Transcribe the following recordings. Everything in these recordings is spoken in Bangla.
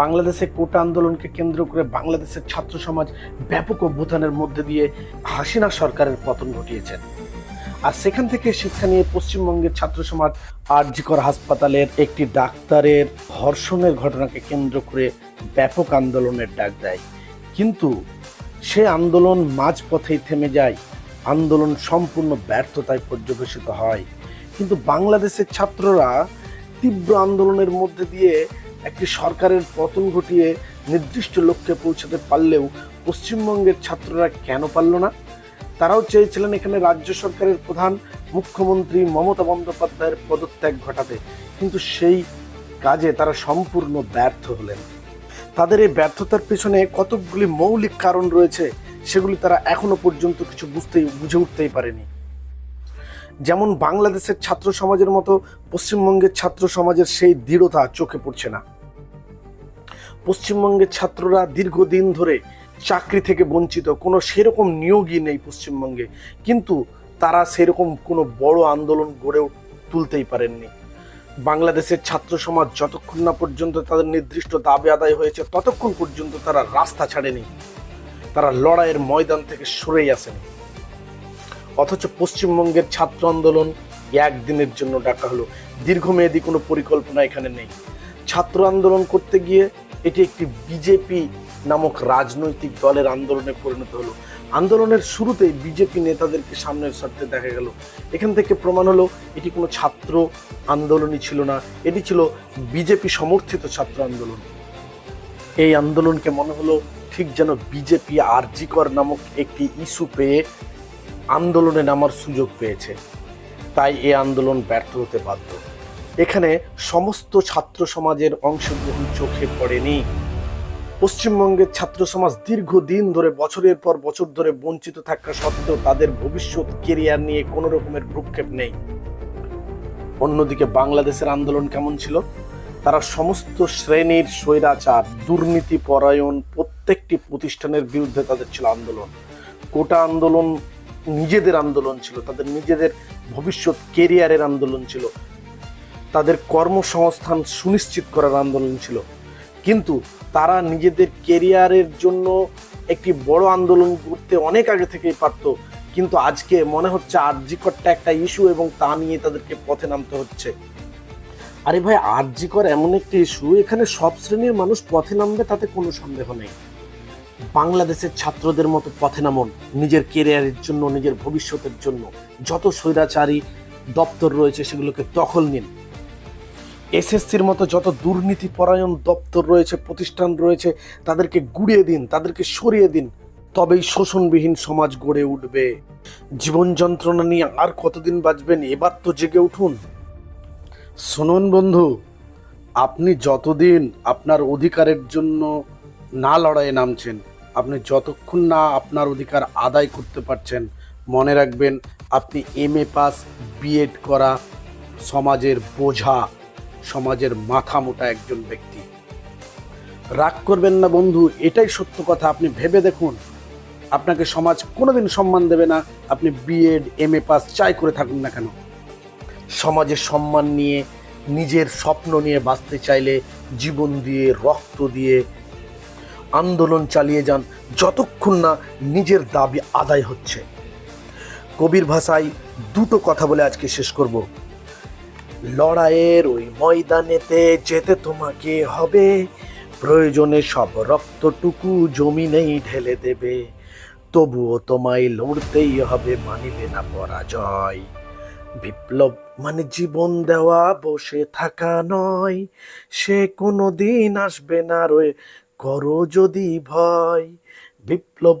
বাংলাদেশে কোটা আন্দোলনকে কেন্দ্র করে বাংলাদেশের ছাত্র সমাজ ব্যাপক অভ্যুত্থানের মধ্যে দিয়ে হাসিনা সরকারের পতন ঘটিয়েছেন। আর সেখান থেকে শিক্ষা নিয়ে পশ্চিমবঙ্গের ছাত্র সমাজ আরজিকর হাসপাতালের একটি ডাক্তারের ধর্ষণের ঘটনাকে কেন্দ্র করে ব্যাপক আন্দোলনের ডাক দেয়। কিন্তু সে আন্দোলন মাঝপথেই থেমে যায়, আন্দোলন সম্পূর্ণ ব্যর্থতায় পর্যবেসিত হয়। কিন্তু বাংলাদেশের ছাত্ররা তীব্র আন্দোলনের মধ্যে দিয়ে একটি সরকারের পতন ঘটিয়ে নির্দিষ্ট লক্ষ্যে পৌঁছাতে পারলেও পশ্চিমবঙ্গের ছাত্ররা কেন পারল না? তারাও চেয়েছিলেন এখানে রাজ্য সরকারের প্রধান মুখ্যমন্ত্রী মমতা বন্দ্যোপাধ্যায়ের পদত্যাগ ঘটাতে। কিন্তু সেই কাজে তারা সম্পূর্ণ ব্যর্থ হলেন। তাদের এই ব্যর্থতার পেছনে কতকগুলি মৌলিক কারণ রয়েছে, সেগুলি তারা এখনও পর্যন্ত কিছু বুঝতেই, বুঝে উঠতেই পারেনি। যেমন বাংলাদেশের ছাত্র সমাজের মতো পশ্চিমবঙ্গের ছাত্র সমাজের সেই দৃঢ়তা চোখে পড়ছে না। পশ্চিমবঙ্গের ছাত্ররা দীর্ঘদিন ধরে চাকরি থেকে বঞ্চিত, কোনো সেরকম নিয়োগই নেই পশ্চিমবঙ্গে। কিন্তু তারা সেরকম কোনো বড় আন্দোলন গড়ে তুলতেই পারেননি। বাংলাদেশের ছাত্র সমাজ যতক্ষণ না পর্যন্ত তাদের নির্দিষ্ট দাবি আদায় হয়েছে, ততক্ষণ পর্যন্ত তারা রাস্তা ছাড়েনি। তারা লড়াইয়ের ময়দান থেকে সরেই আসেনি। অথচ পশ্চিমবঙ্গের ছাত্র আন্দোলন একদিনের জন্য ডাকা হলো। দীর্ঘমেয়াদী কোনো পরিকল্পনা এখানে নেই। ছাত্র আন্দোলন করতে গিয়ে এটি একটি বিজেপি নামক রাজনৈতিক দলের আন্দোলনে পরিণত হলো। আন্দোলনের শুরুতেই বিজেপি নেতাদেরকে সামনের সারতে দেখা গেল। এখান থেকে প্রমাণ হলো, এটি কোনো ছাত্র আন্দোলনই ছিল না, এটি ছিল বিজেপি সমর্থিত ছাত্র আন্দোলন। এই আন্দোলনকে মনে হলো, ঠিক যেন বিজেপি আরজিকর নামক একটি ইস্যু পেয়ে আন্দোলনে নামার সুযোগ পেয়েছে। তাই এই আন্দোলন ব্যর্থ হতে বাধ্য। এখানে সমস্ত ছাত্র সমাজের অংশগ্রহণ চোখে পড়েনি। পশ্চিমবঙ্গের ছাত্র সমাজ দীর্ঘদিন ধরে বছরের পর বছর ধরে বঞ্চিত থাকা সত্ত্বেও তাদের ভবিষ্যৎ কেরিয়ার নিয়ে কোনো রকমের ভ্রুক্ষেপ নেই। অন্যদিকে বাংলাদেশের আন্দোলন কেমন ছিল? তারা সমস্ত শ্রেণির স্বৈরাচার, দুর্নীতি পরায়ণ প্রত্যেকটি প্রতিষ্ঠানের বিরুদ্ধে তাদের ছিল আন্দোলন। কোটা আন্দোলন নিজেদের আন্দোলন ছিল, তাদের নিজেদের ভবিষ্যৎ কেরিয়ারের আন্দোলন ছিল। তাদের কর্মসংস্থান সুনিশ্চিত করার আন্দোলন ছিল। কিন্তু তারা নিজেদের কেরিয়ারের জন্য একটি বড় আন্দোলন করতে অনেক আগে থেকেই পারত। কিন্তু আজকে মনে হচ্ছে আর্যিকরটা একটা ইস্যু এবং তা নিয়ে তাদেরকে পথে নামতে হচ্ছে। আরে ভাই আর্যিকর এমন একটি ইস্যু, এখানে সব শ্রেণির মানুষ পথে নামবে তাতে কোনো সন্দেহ নেই। বাংলাদেশের ছাত্রদের মতো পথে নামন, নিজের কেরিয়ারের জন্য, নিজের ভবিষ্যতের জন্য। যত স্বৈরাচারী দপ্তর রয়েছে সেগুলোকে দখল নিন। এসএসসির মতো যত দুর্নীতি পরায়ণ দপ্তর রয়েছে, প্রতিষ্ঠান রয়েছে, তাদেরকে গুড়িয়ে দিন, তাদেরকে সরিয়ে দিন, তবেই শোষণবিহীন সমাজ গড়ে উঠবে। জীবন যন্ত্রণা নিয়ে আর কতদিন বাঁচবেন, এবার তো জেগে উঠুন। শুনুন বন্ধু, আপনি যতদিন আপনার অধিকারের জন্য না লড়াইয়ে নামছেন, আপনি যতক্ষণ না আপনার অধিকার আদায় করতে পারছেন, মনে রাখবেন আপনি এম এ পাস বিএড করা সমাজের বোঝা। সমাজের মাথা মোটা একজন ব্যক্তি। রাগ করবেন না বন্ধু, এটাই সত্য কথা, আপনি ভেবে দেখুন। আপনাকে সমাজ কোনোদিন সম্মান দেবে না, আপনি বিএড এম এ পাস চাই করে থাকুন না কেন। সমাজের সম্মান নিয়ে, নিজের স্বপ্ন নিয়ে বাঁচতে চাইলে, জীবন দিয়ে, রক্ত দিয়ে আন্দোলন চালিয়ে যান, যতক্ষণ না নিজের দাবি আদায় হচ্ছে। কবির ভাষায় দুটো কথা বলে আজকে শেষ করব। লড়াইয়ের ওই ময়দানেতে যেতে তোমাকে হবে। প্রয়োজনে সব রক্তটুকু জমিনেই ঢেলে দেবে। তবুও তোমায় লড়তেই হবে, মানিবে না পরাজয়। বিপ্লব মানে জীবন দেওয়া, বসে থাকা নয়। সে কোনো দিন আসবে না রয়ে, করো যদি ভয়। বিপ্লব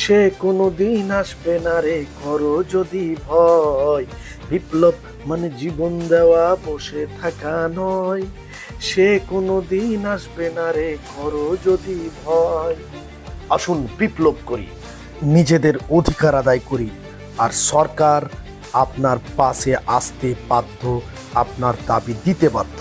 সে কোনো দিন আসবে না রে, করো যদি ভয়। বিপ্লব মানে জীবন দেওয়া, বসে থাকা নয়। সে কোনো দিন আসবে না রে, করো যদি ভয়। আসুন বিপ্লব করি, নিজেদের অধিকার আদায় করি, আর সরকার আপনার পাশে আসতে বাধ্য, আপনার দাবি দিতে বাধ্য।